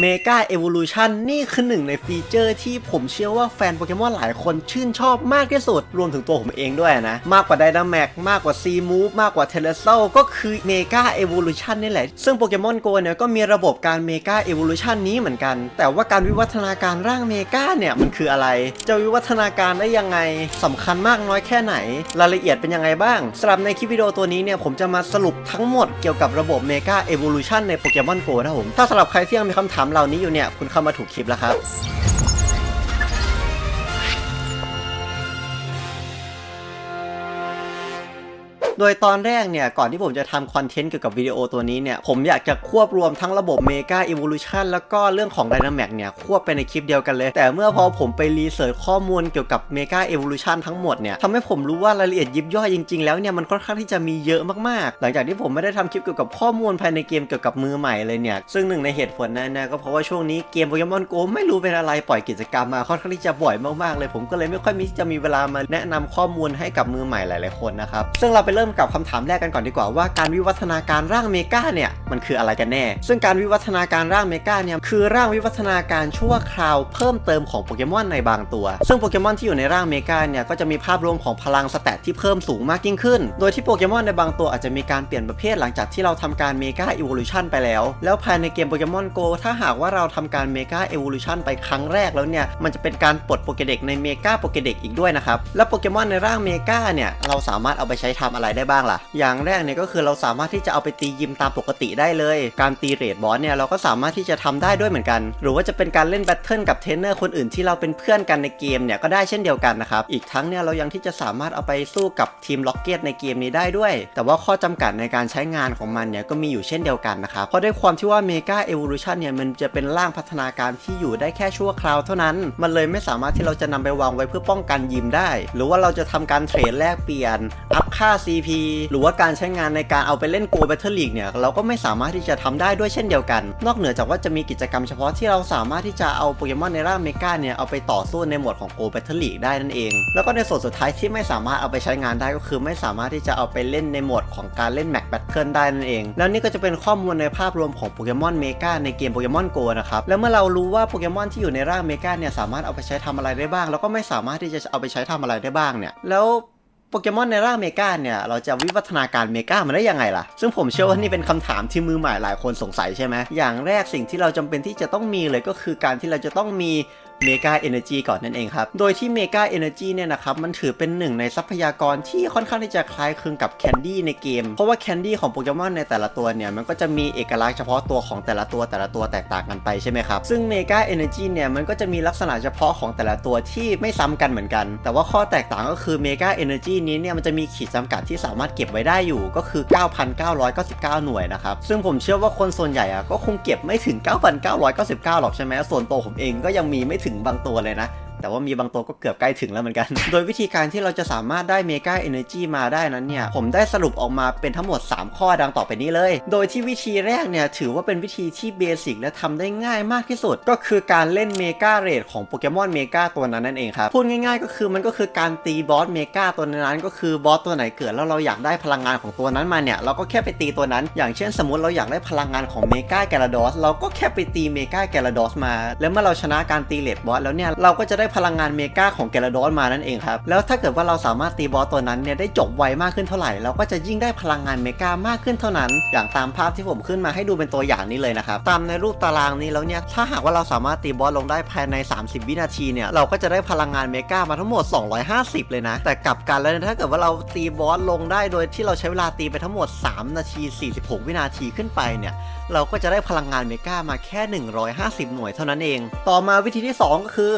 เมกาเอ o ว u ชันนี่คือหนึ่งในฟีเจอร์ที่ผมเชื่อว่าแฟนโปเกมอนหลายคนชื่นชอบมากที่สุด รวมถึงตัวผมเองด้วยนะ มากกว่าไดนาแมกมากกว่าซีมูฟมากกว่าเทเลโซก็คือเมกาเอ o ว u ชันนี่แหละ ซึ่งโปเกมอนโกเนี่ยก็มีระบบการเมกาเอ o ว u ชันนี้เหมือนกัน แต่ว่าการวิวัฒนาการร่างเมกาเนี่ยมันคืออะไร จะวิวัฒนาการได้ยังไงสำคัญมากน้อยแค่ไหน รายละเอียดเป็นยังไงบ้างสำหรับในคลิปวิดีโอตัวนี้เนี่ยผมจะมาสรุปทั้งหมดเกี่ยวกับระบบเมกาเอ o ว u ชันในโปเกมอนโกนะครับผมถ้าสำหรับใครที่ยังมีคำถามำเหล่านี้อยู่เนี่ย คุณเข้ามาถูกคลิปแล้วครับ โดยตอนแรกเนี่ย ก่อนที่ผมจะทำคอนเทนต์เกี่ยวกับวิดีโอตัวนี้เนี่ย ผมอยากจะควบรวมทั้งระบบ Mega Evolution แล้วก็เรื่องของ Dynamax เนี่ย ควบไปในคลิปเดียวกันเลย แต่เมื่อพอผมไปรีเสิร์ชข้อมูลเกี่ยวกับ Mega Evolution ทั้งหมดเนี่ยทำให้ผมรู้ว่ารายละเอียดยิบย่อยจริงๆแล้วเนี่ยมันค่อนข้างที่จะมีเยอะมากๆ หลังจากที่ผมไม่ได้ทำคลิปเกี่ยวกับข้อมูลภายในเกมเกี่ยวกับมือใหม่เลยเนี่ย ซึ่งหนึ่งในเหตุผลนั้นนะก็เพราะว่าช่วงนี้เกมโปเกมอนโกไม่รู้เป็นอะไรปล่อยกิจกรรมมาค่อนข้างที่จะบ่อยมากๆเลย ผมก็เลยไม่ค่อยมีจะมีเวลามาแนะนำข้อมูลให้กับมือใหม่หลาย ๆคนนะครับซึ่งเราไปเริ่มริ่มกับคำถามแรกกันก่อนดีกว่าว่าการวิวัฒนาการร่างเมกาเนี่ยมันคืออะไรกันแน่ ซึ่งการวิวัฒนาการร่างเมกาเนี่ยคือร่างวิวัฒนาการชั่วคราวเพิ่มเติมของโปเกมอนในบางตัว ซึ่งโปเกมอนที่อยู่ในร่างเมกาเนี่ยก็จะมีภาพรวมของพลังสแตทที่เพิ่มสูงมากยิ่งขึ้น โดยที่โปเกมอนในบางตัวอาจจะมีการเปลี่ยนประเภทหลังจากที่เราทำการเมกาอี o l u ชันไปแล้ว แล้วภายในเกมโปเกมอนโกถ้าหากว่าเราทำการเมกาอี o l u ชันไปครั้งแรกแล้วเนี่ยมันจะเป็นการปลดโปเกเด็กในเมกาโปเกเด็กอีกด้วยนะครับ แล้วโปเกมอนในร่างเมกาเนี่ยเราสามารถเอาไปใช้ทำอะไรได้บ้างล่ะ อย่างแรกเนี่ยก็คือเราสามารถที่จะเอาไปตียิมตามปกติได้เลย การตีเรดบอสเนี่ยเราก็สามารถที่จะทำได้ด้วยเหมือนกัน หรือว่าจะเป็นการเล่นแบทเทิลกับเทรนเนอร์คนอื่นที่เราเป็นเพื่อนกันในเกมเนี่ยก็ได้เช่นเดียวกันนะครับ อีกทั้งเนี่ยเรายังที่จะสามารถเอาไปสู้กับทีมล็อกเก็ตในเกมนี้ได้ด้วย แต่ว่าข้อจำกัดในการใช้งานของมันเนี่ยก็มีอยู่เช่นเดียวกันนะครับ เพราะด้วยความที่ว่าเมกาเอ o l u ชันเนี่ยมันจะเป็นร่างพัฒนาการที่อยู่ได้แค่ชั่วคราวเท่านั้น มันเลยไม่สามารถที่เราจะนำไปวางไว้เพื่อป้องกันยิมได้ หรือว่าเราจะทำการเทรดแลกเปลี่ยนอัพค่า CP หรือว่าการใช้งานในการเอาไปเล่นโก Battle League เนี่ยเราก็ไม่สามารถที่จะทำได้ด้วยเช่นเดียวกัน นอกเหนือจากว่าจะมีกิจกรรมเฉพาะที่เราสามารถที่จะเอาโปเกมอนในร่างเมกาเนี่ยเอาไปต่อสู้ในโหมดของ Go Battle League ได้นั่นเอง แล้วก็ในส่วนสุดท้ายที่ไม่สามารถเอาไปใช้งานได้ก็คือไม่สามารถที่จะเอาไปเล่นในโหมดของการเล่นแม c แบทเทิลได้นั่นเอง แล้วนี่ก็จะเป็นข้อมูลในภาพรวมของโปเกมอนเมกาในเกมโปเกมอนโกนะครับแล้วเมื่อเรารู้ว่าโปเกมอนที่อยู่ในร่างเมกาเนี่ยสามารถเอาไปใช้ทำอะไรได้บ้าง แล้วก็ไม่สามารถที่จะเอาไปใช้ทำอะไรได้บ้างเนี่ยแล้ว โปเกมอนในร่างเมกาเนี่ย เราจะวิวัฒนาการเมกามันได้ยังไงล่ะ ซึ่งผมเชื่อว่านี่เป็นคำถามที่มือใหม่หลายคนสงสัยใช่ไหมอย่างแรกสิ่งที่เราจำเป็นที่จะต้องมีเลยก็คือการที่เราจะต้องมี เมกาเอเนจีก่อนนั่นเองครับ โดยที่เมกาเอเนจีเนี่ยนะครับ มันถือเป็นหนึ่งในทรัพยากรที่ค่อนข้างที่จะคล้ายคลึงกับแคนดี้ในเกม เพราะว่าแคนดี้ของโปเกมอนในแต่ละตัวเนี่ย มันก็จะมีเอกลักษณ์เฉพาะตัวของแต่ละตัวแต่ละตัวแตกต่างกันไปใช่ไหมครับ ซึ่งเมกาเอเนจีเนี่ย มันก็จะมีลักษณะเฉพาะของแต่ละตัวที่ไม่ซ้ำกันเหมือนกัน แต่ว่าข้อแตกต่างก็คือเมกาเอเนจีนี้เนี่ยมันจะมีขีดจำกัดที่สามารถเก็บไว้ได้อยู่ก็คือ 9,999 หน่วยนะครับซึ่งผมเชื่อว่าคนส่วนใหญ่อะก็คงเก็บไม่ถึง 9,999 หรอกใช่ไหมส่วนตัวผมเองก็ยังมีไม่ถึงบางตัวเลยนะ แต่ว่ามีบางตัวก็เกือบใกล้ถึงแล้วเหมือนกัน โดยวิธีการที่เราจะสามารถได้เมกาเอเนจีมาได้นั้นเนี่ย ผมได้สรุปออกมาเป็นทั้งหมด 3 ข้อดังต่อไปนี้เลย โดยที่วิธีแรกเนี่ย ถือว่าเป็นวิธีที่เบสิกและทำได้ง่ายมากที่สุด ก็คือการเล่นเมกาเรดของโปเกมอนเมกาตัวนั้นนั่นเองครับ พูดง่ายๆ ก็คือมันก็คือการตีบอสเมกาตัวนั้นก็คือบอสตัวไหนเกิดแล้วเราอยากได้พลังงานของตัวนั้นมาเนี่ยเราก็แค่ไปตีตัวนั้น อย่างเช่นสมมติเราอยากได้พลังงานของเมกาแกลาดอสเราก็แค่ไปตีเมกาแกลาดอสมา แล้วเมื่อเราชนะการตีเลดบอสแล้วเนี่ยเราก็จะได้พลังงานเมกาของแกลาดอสมานั่นเองครับ แล้วถ้าเกิดว่าเราสามารถตีบอสตัวนั้นเนี่ยได้จบไวมากขึ้นเท่าไหร่เราก็จะยิ่งได้พลังงานเมกามากขึ้นเท่านั้น อย่างตามภาพที่ผมขึ้นมาให้ดูเป็นตัวอย่างนี้เลยนะครับ ตามในรูปตารางนี้แล้วเนี่ยถ้าหากว่าเราสามารถตีบอสลงได้ภายใน 30 วินาทีเนี่ยเราก็จะได้พลังงานเมกามาทั้งหมด 250 เลยนะ แต่กลับกันแล้วถ้าเกิดว่าเราตีบอสลงได้โดยที่เราใช้เวลาตีไปทั้งหมด 3 นาที 46 วินาทีขึ้นไปเนี่ยเราก็จะได้พลังงานเมกามาแค่ 150 หน่วยเท่านั้นเอง ต่อมาวิธีที่ 2 ก็คือ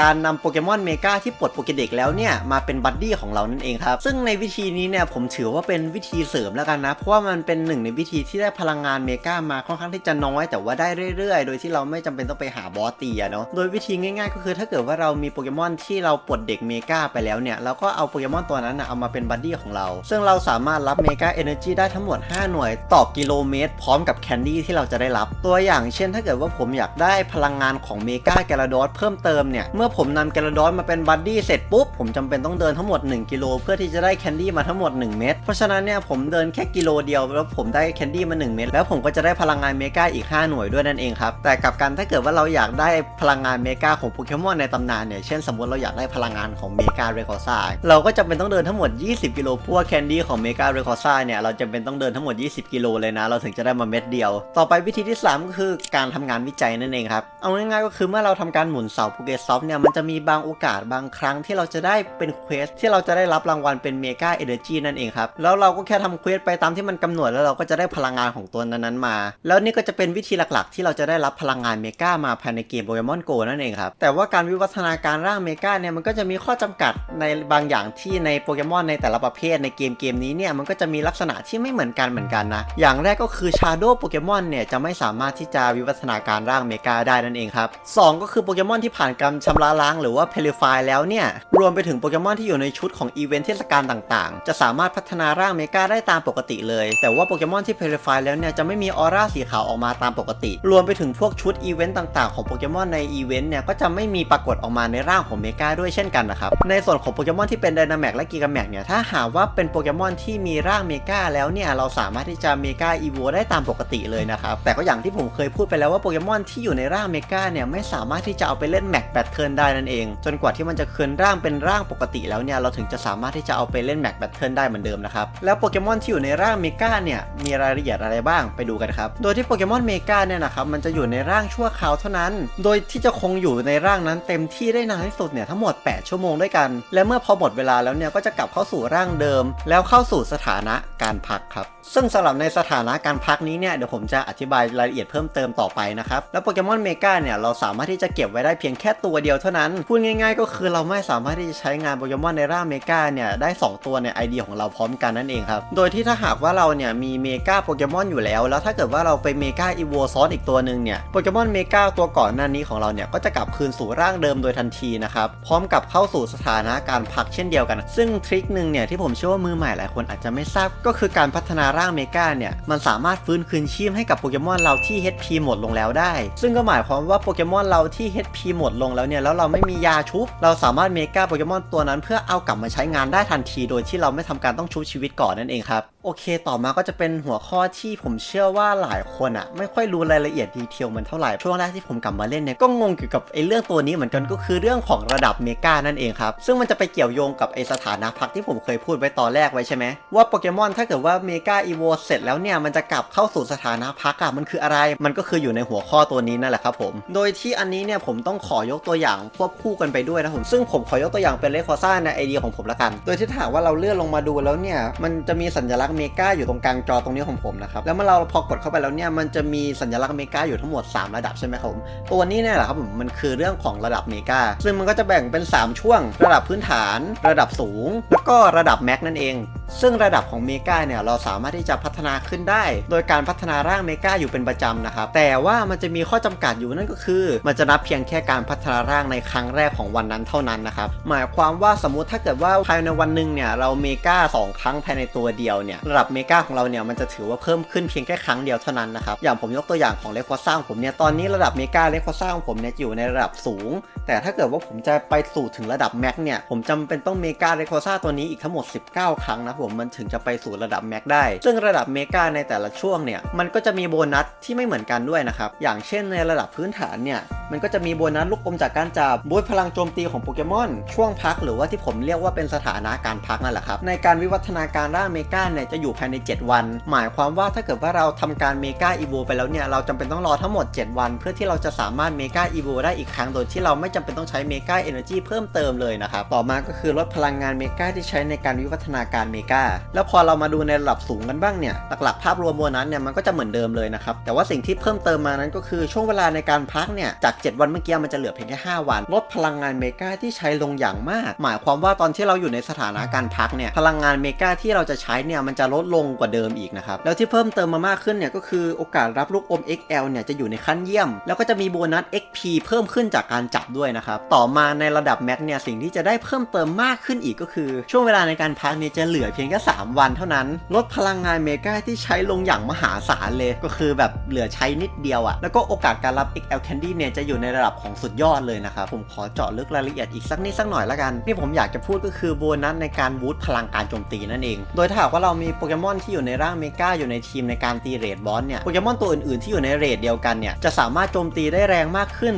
การนำโปเกมอนเมกาที่ปลดโปเกเด็กแล้วเนี่ยมาเป็นบัดดี้ของเรานั่นเองครับ ซึ่งในวิธีนี้เนี่ยผมถือว่าเป็นวิธีเสริมแล้วกันนะ เพราะว่ามันเป็นหนึ่งในวิธีที่ได้พลังงานเมกามาค่อนข้างที่จะน้อย แต่ว่าได้เรื่อยๆ โดยที่เราไม่จำเป็นต้องไปหาบอสตีอะเนาะ โดยวิธีง่ายๆ ก็คือถ้าเกิดว่าเรามีโปเกมอนที่เราปลดเด็กเมกาไปแล้วเนี่ยเราก็เอาโปเกมอนตัวนั้นนะเอามาเป็นบัดดี้ของเรา ซึ่งเราสามารถรับเมกาเอเนอร์จีได้ทั้งหมด 5 หน่วยต่อกิโลเมตร พร้อมกับแคนดี้ที่เราจะได้รับ ตัวอย่างเช่น ถ้าเกิดว่าผมอยากได้พลังงานของเมกาแกลาดอสเพิ่มเติมเนี่ยเมื่ออผมนำแกลดอนมาเป็นบัดดี้เสร็จปุ๊บ ผมจำเป็นต้องเดินทั้งหมด 1 กิโล เพื่อที่จะได้แคนดี้มาทั้งหมด 1 เม็ดเพราะฉะนั้นเนี่ยผมเดินแค่กิโลเดียวแล้วผมได้แคนดี้มา 1 เม็ดแล้วผมก็จะได้พลังงานเมกาอีก 5 หน่วยด้วยนั่นเองครับแต่กับกันถ้าเกิดว่าเราอยากได้พลังงานเมกาของโปเกมอนในตำนานเนี่ยเช่นสมมติเราอยากได้พลังงานของเมกาเรคอซ่าเราก็จำเป็นต้องเดินทั้งหมด 20 กิโลเพราะว่าแคนดี้ของเมกาเรคอซ่าเนี่ยเราจำเป็นต้องเดินทั้งหมด 20 กิโลเลยนะ เราถึงจะได้มาเม็ดเดียว ต่อไปวิธีที่ 3 ก็คือการทำงานวิจัยนั่นเองครับเอาง่ายๆก็คือเมื่อเราทำการหมุนเสาโปเกซอฟเนี่ยมันจะมีบางโอกาสบางครั้งที่เราจะได้เป็นเควสที่เราจะได้รับรางวัลเป็นเมกาเอเนจีนั่นเองครับ แล้วเราก็แค่ทำเควสไปตามที่มันกำหนดแล้วเราก็จะได้พลังงานของตัวนั้นๆมา แล้วนี่ก็จะเป็นวิธีหลักๆ ที่เราจะได้รับพลังงานเมกามาภายในเกมโปเกมอนโกนั่นเองครับ แต่ว่าการวิวัฒนาการร่างเมกาเนี่ยมันก็จะมีข้อจำกัดในบางอย่างที่ในโปเกมอนในแต่ละประเภทในเกมเกมนี้เนี่ยมันก็จะมีลักษณะที่ไม่เหมือนกันเหมือนกันนะ อย่างแรกก็คือชาโดว์โปเกมอนเนี่ยจะไม่สามารถที่จะวิวัฒนาการร่างเมกาได้นั่นเองครับสองก็คือโปเกมอนที่ผ่านการชำระล้างหรือว่าเพลิฟายแล้วเนี่ย รวมไปถึงโปเกมอนที่อยู่ในชุดของอีเวนต์เทศกาลต่างๆ จะสามารถพัฒนาร่างเมกาได้ตามปกติเลย แต่ว่าโปเกมอนที่เพลิฟายแล้วเนี่ยจะไม่มีออร่าสีขาวออกมาตามปกติ รวมไปถึงพวกชุดอีเวนต์ต่างๆของโปเกมอนในอีเวนต์เนี่ยก็จะไม่มีปรากฏออกมาในร่างของเมกาด้วยเช่นกันนะครับ ในส่วนของโปเกมอนที่เป็นไดนาแมกและกีกาแมกเนี่ยถ้าหากว่าเป็นโปเกมอนที่มีร่างเมกาแล้วเนี่ยเราสามารถที่จะเมกาอีโวได้ตามปกติเลยนะครับแต่ก็อย่างที่ผมเคยพูดไปแล้วว่าโปเกมอนที่อยู่ในร่างเมกาเนี่ยไม่สามารถที่จะเอาไปเล่นแมกแบทเทิลได้นั่นเอง จนกว่าที่มันจะคืนร่างเป็นร่างปกติแล้วเนี่ยเราถึงจะสามารถที่จะเอาไปเล่นแม็กแบทเทิลได้เหมือนเดิมนะครับแล้วโปเกมอนที่อยู่ในร่างเมกาเนี่ยมีรายละเอียดอะไรบ้างไปดูกันครับโดยที่โปเกมอนเมกาเนี่ยนะครับมันจะอยู่ในร่างชั่วคราวเท่านั้น โดยที่จะคงอยู่ในร่างนั้นเต็มที่ได้นานที่สุดเนี่ยทั้งหมด 8 ชั่วโมงด้วยกัน และเมื่อพอหมดเวลาแล้วเนี่ยก็จะกลับเข้าสู่ร่างเดิม แล้วเข้าสู่สถานะการพักครับ ซึ่งสำหรับในสถานะการพักนี้เนี่ยเดี๋ยวผมจะอธิบายรายละเอียดเพิ่มเติมต่อไปนะครับ แล้วโปเกมอนเมกาเนี่ยเราสามารถที่จะเก็บไว้ได้เพียงแค่ตัวเดียวเท่านั้น พูดง่ายๆ ก็คือเราไม่สามารถที่จะใช้งานโปเกมอนในร่างเมกาเนี่ยได้ 2 ตัวใน ID ของเราพร้อมกันนั่นเองครับ โดยที่ถ้าหากว่าเราเนี่ยมีเมกาโปเกมอนอยู่แล้ว แล้วถ้าเกิดว่าเราไปเมกาอีโวซ้อนอีกตัวหนึ่งเนี่ยโปเกมอนเมกาตัวก่อนหน้านี้ของเราเนี่ยก็จะกลับคืนสู่ร่างเดิมโดยทันทีนะครับพร้อมกับเข้าสู่สถานะการพักเช่นเดียวกัน ซึ่งทริคหนึ่งเนี่ยที่ผมเชื่อว่ามือใหม่หลายคนอาจจะไม่ทราบก็คือการพัฒนาร่างเมกาเนี่ย มันสามารถฟื้นคืนชีพให้กับโปเกมอนเราที่ HP หมดลงแล้วได้ ซึ่งก็หมายความว่าโปเกมอนเราที่ HP หมดลงแล้วเนี่ย แล้วเราไม่มียาชุบ เราสามารถเมกาโปเกมอนตัวนั้นเพื่อเอากลับมาใช้งานได้ทันที โดยที่เราไม่ทำการต้องชุบชีวิตก่อนนั่นเองครับ โอเค ต่อมาก็จะเป็นหัวข้อที่ผมเชื่อว่าหลายคนอะไม่ค่อยรู้รายละเอียดดีเทลมันเท่าไหร่ ช่วงแรกที่ผมกลับมาเล่นเนี่ย ก็งงเกี่ยวกับไอ้เรื่องตัวนี้เหมือนกันก็คือเรื่องของระดับเมกานั่นเองครับ ซึ่งมันจะไปเกี่ยวโยงกับไอ้สถานะพักที่ผมเคยพูดไว้ตอนแรกไว้ใช่ไหมว่าโปเกมอนถ้าเกิดว่าเมกาอีโวเสร็จแล้วเนี่ยมันจะกลับเข้าสู่สถานะพักอะมันคืออะไร มันก็คืออยู่ในหัวข้อตัวนี้นั่นแหละครับผม โดยที่อันนี้เนี่ยผมต้องขอยกตัวอย่างควบคู่กันไปด้วยนะผม ซึ่งผมขอยกตัวอย่างเป็นเลคอซ่าในไอเดียของผมละกัน โดยที่ถ้าหากว่าเราเลื่อนลงมาดูแล้วเนี่ย มันจะมีสัญลักษณ์เมกาอยู่ตรงกลางจอตรงนี้ของผมนะครับ แล้วเมื่อเราพอกดเข้าไปแล้วเนี่ยมันจะมีสัญลักษณ์เมกาอยู่ทั้งหมด 3 ระดับใช่ไหมครับผมตัวนี้เนี่ยแหละครับผมมันคือเรื่องของระดับเมกาซึ่งมันก็จะแบ่งเป็น 3 ช่วง ระดับพื้นฐาน ระดับสูง แล้วก็ระดับแม็กนั่นเอง ซึ่งระดับของเมกาเนี่ยเราสามารถที่จะพัฒนาขึ้นได้ โดยการพัฒนาร่างเมกาอยู่เป็นประจำนะครับ แต่ว่ามันจะมีข้อจำกัดอยู่นั่นก็คือ มันจะนับเพียงแค่การพัฒนาร่างในครั้งแรกของวันนั้นเท่านั้นนะครับ หมายความว่าสมมุติถ้าเกิดว่าภายในวันหนึ่งเนี่ยเราเมกาสองครั้งภายในตัวเดียวเนี่ยระดับเมกาของเราเนี่ยมันจะถือว่าเพิ่มขึ้นเพียงแค่ครั้งเดียวเท่านั้นนะครับ อย่างผมยกตัวอย่างของเลควอซ่าของผมเนี่ยตอนนี้ระดับเมกาเลควอซ่าของผมเนี่ยอยู่ในระดับสูง แต่ถ้าเกิดว่าผมจะไปสู่ถึงระดับแม็กเนี่ยผมจำเป็นต้องเมกาเลควอซ่าตัวนี้อีกทั้งหมด 19 ครั้งนะผมมันถึงจะไปสู่ระดับแม็กได้ ซึ่งระดับเมกาในแต่ละช่วงเนี่ยมันก็จะมีโบนัสที่ไม่เหมือนกันด้วยนะครับ อย่างเช่นในระดับพื้นฐานเนี่ยมันก็จะมีโบนัสลูกอมจากการจับบูสต์พลังโจมตีของโปเกมอน ช่วงพักหรือว่าที่ผมเรียกว่าเป็นสถานะการพักนั่นแหละครับ ในการวิวัฒนาการร่างเมกาเนี่ยจะอยู่ภายใน 7 วัน หมายความว่าถ้าเกิดว่าเราทำการเมกาอีโวไปแล้วเนี่ยเราจำเป็นต้องรอทั้งหมด 7 วัน เพื่อที่เราจะสามารถเมกาอีโวได้อีกครั้งโดยที่เราไม่จำเป็นต้องใช้เมกาเอเนอร์จีเพิ่มเติมเลยนะครับ ต่อมาก็คือลดพลังงานเมกาที่ใช้ในการวิวัฒนาการเมกาแล้วพอเรามาดูในระดับสูงกันบ้างเนี่ย หลักๆ ภาพรวมโบนัสเนี่ยมันก็จะเหมือนเดิมเลยนะครับ แต่ว่าสิ่งที่เพิ่มเติมมานั้นก็คือช่วงเวลาในการพักเนี่ย จาก 7 วันเมื่อกี้มันจะเหลือเพียงแค่ 5 วัน ลดพลังงานเมกาที่ใช้ลงอย่างมาก หมายความว่าตอนที่เราอยู่ในสถานะการพักเนี่ย พลังงานเมกาที่เราจะใช้เนี่ยมันจะลดลงกว่าเดิมอีกนะครับ แล้วที่เพิ่มเติมมามากขึ้นเนี่ยก็คือโอกาสรับลูกอม XL เนี่ยจะอยู่ในขั้นเยี่ยม แล้วก็จะมีโบนัส XP เพิ่มขึ้นจากการจับด้วยนะครับต่อมาในระดับแม็กเนี่ยสิ่งที่จะได้เพิ่มเติมมากขึ้นอีกก็คือช่วงเวลาในการพักเนี่ยจะเหลือเพียงแค่ 3 วันเท่านั้น ลดพลังงานเมกาที่ใช้ลงอย่างมหาศาลเลย ก็คือแบบเหลือใช้นิดเดียวอะแล้วก็โอกาสการรับ XL Candy เนี่ยจะอยู่ในระดับของสุดยอดเลยนะครับ ผมขอเจาะลึกรายละเอียดอีกสักนิดสักหน่อยละกัน ที่ผมอยากจะพูดก็คือโบนัสในการบูตพลังการโจมตีนั่นเอง โดยถ้าหากว่าเรามีโปเกมอนที่อยู่ในร่างเมกาอยู่ในทีมในการตีเรดบอสเนี่ย โปเกมอนตัวอื่นๆที่อยู่ในเรดเดียวกันเนี่ย จะสามารถโจมตีได้แรงมากขึ้น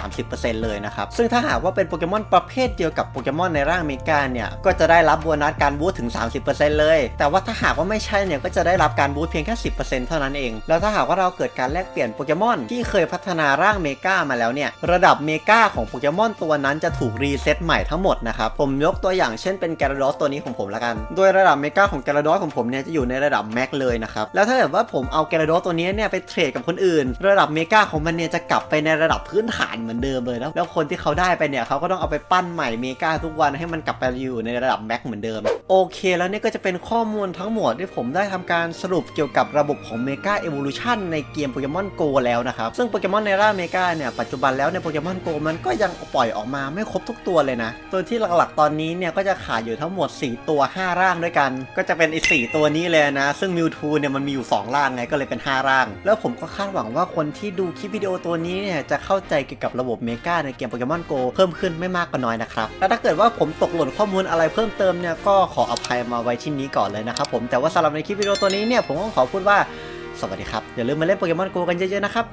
10-30%เลยนะครับ ซึ่งถ้าหากว่าเป็นโปเกมอนประเภทเดียวกับโปเกมอนในร่างเมกาเนี่ย ก็จะได้รับโบนัสการบูตถึง30%เลย แต่ว่าถ้าหากว่าไม่ใช่เนี่ยก็จะได้รับการบูตเพียงแค่ 10%เท่านั้นเอง แล้วถ้าหากว่าเราเกิดการแลกเปลี่ยนโปเกมอนที่เคยพัฒนาร่างเมกามาแล้วเนี่ย ระดับเมกาของโปเกมอนตัวนั้นจะถูกรีเซ็ตใหม่ทั้งหมดนะครับ ผมยกตัวอย่างเช่นเป็นแกราดอสตัวนี้ของผมละกัน โดยระดับเมกาของแกราดอสของผมเนี่ยจะอยู่ในระดับแม็กเลยนะครับ แล้วถ้าเกิดว่าผมเอาแกราดอสตัวนี้เนี่ยไปเทรดกับคนอื่น ระดับเมกาของมันเนี่ยจะกลับไปในระดับพื้นฐานเหมือนเดิมเลยนะแล้วคนที่เขาได้ไปเนี่ยเขาก็ต้องเอาไปปั้นใหม่เมกาทุกวันให้มันกลับไปอยู่ในระดับแม็กเหมือนเดิมโอเคแล้วเนี่ยก็จะเป็นข้อมูลทั้งหมดที่ผมได้ทำการสรุปเกี่ยวกับระบบของ Mega Evolution ในเกมโปเกมอน Go แล้วนะครับ ซึ่งโปเกมอนในร่างเมกาเนี่ยปัจจุบันแล้วในโปเกมอน Go มันก็ยังปล่อยออกมาไม่ครบทุกตัวเลยนะ ตัวที่หลักๆตอนนี้เนี่ยก็จะขาดอยู่ทั้งหมด 4 ตัว 5 ร่างด้วยกัน ก็จะเป็นไอ้สตัวนี้เลยนะ ซึ่งมิวทูเนี่ยมันมีอยู่ 2 ร่างไงก็เลยเป็น 5 ร่าง แล้วผมก็คาดหวังว่าคนที่ดูคลิปวิดีโอตัวนี้เนี่ยจะเข้าใจเกี่ยวกับระบบเมกาในเกมโปเกมอน Go เพิ่มขึ้นไม่มากก็น้อยนะครับแล้วถ้าเกิดว่าผมตกหล่นข้อมูลอะไรเพิ่มเติมเนี่ยก็ขออภัยมาไว้ที่นี้ก่อนเลยนะครับผมแต่ว่าสำหรับในคลิปวิดีโอตัวนี้เนี่ยผมก็ขอพูดว่าสวัสดีครับอย่าลืมมาเล่นโปเกมอนโกกันเยอะๆนะครับ